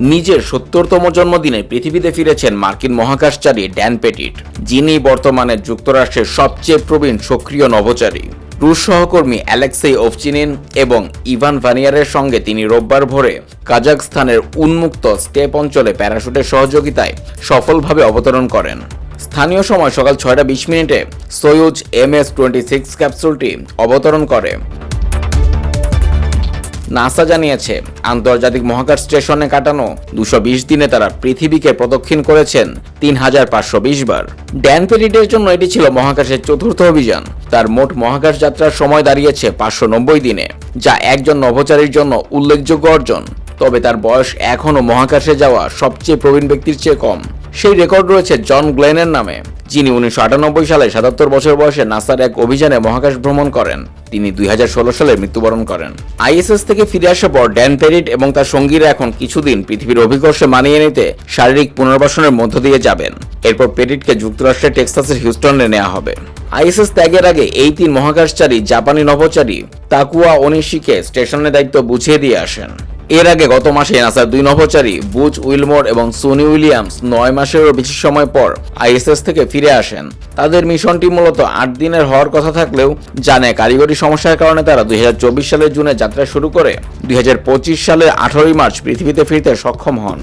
নিজের সত্তরতম জন্মদিনে পৃথিবীতে ফিরেছেন মার্কিন মহাকাশচারী ড্যান পেটিট, যিনি বর্তমানে যুক্তরাষ্ট্রের সবচেয়ে প্রবীণ সক্রিয় নভোচারী। রুশ সহকর্মী অ্যালেক্সেই ওভচিনিন এবং ইভান ভানিয়ারের সঙ্গে তিনি রোববার ভোরে কাজাকস্তানের উন্মুক্ত স্টেপ অঞ্চলে প্যারাশুটের সহযোগিতায় সফলভাবে অবতরণ করেন। স্থানীয় সময় সকাল ছয়টা বিশ মিনিটে Soyuz M S twenty six ক্যাপসুলটি অবতরণ করে। নাসা জানিয়েছে, আন্তর্জাতিক মহাকাশ স্টেশনে কাটানো দুশো দিনে তারা পৃথিবীকে প্রদক্ষিণ করেছেন তিন হাজার পাঁচশো বিশ বার। ড্যান পেরিডের জন্য এটি ছিল মহাকাশের চতুর্থ অভিযান। তার মোট মহাকাশ যাত্রার সময় দাঁড়িয়েছে পাঁচশো নব্বই দিনে, যা একজন নভোচারীর জন্য উল্লেখযোগ্য অর্জন। তবে তার বয়স এখনও মহাকাশে যাওয়া সবচেয়ে প্রবীণ ব্যক্তির চেয়ে কম। সেই রেকর্ড রয়েছে জন গ্লেনের নামে। যিনি উনিশশো আটানব্বই সালে সাতাত্তর বছর বয়সে নাসার এক অভিযানে মহাকাশ ভ্রমণ করেন। তিনি দুই হাজার ষোলো সালে মৃত্যুবরণ করেন। আইএসএস থেকে ফিরে আসার পর ড্যান পেরিট এবং তার সঙ্গীরা এখন কিছুদিন পৃথিবীর অভিকর্ষে মানিয়ে নিতে শারীরিক পুনর্বাসনের মধ্য দিয়ে যাবেন। এরপর পেরিটকে যুক্তরাষ্ট্রের টেক্সাসের হিউস্টনে নেওয়া হবে। আইএসএস ত্যাগের আগে এই তিন মহাকাশচারী জাপানি নভোচারী তাকুয়া অনিশিকে স্টেশনের দায়িত্ব বুঝিয়ে দিয়ে আসেন। এর আগে গত মাসে নাসার দুই নভোচারী, বুজ, উইলমোর এবং সোনি উইলিয়ামস নয় মাসেরও বেশি সময় পর আইএসএস থেকে ফিরে আসেন। তাদের মিশনটি মূলত আট দিনের হওয়ার কথা থাকলেও জানে কারিগরি সমস্যার কারণে তারা দুই হাজার চব্বিশ সালের জুনে যাত্রা শুরু করে দুই হাজার পঁচিশ সালের আঠারোই মার্চ পৃথিবীতে ফিরতে সক্ষম হন।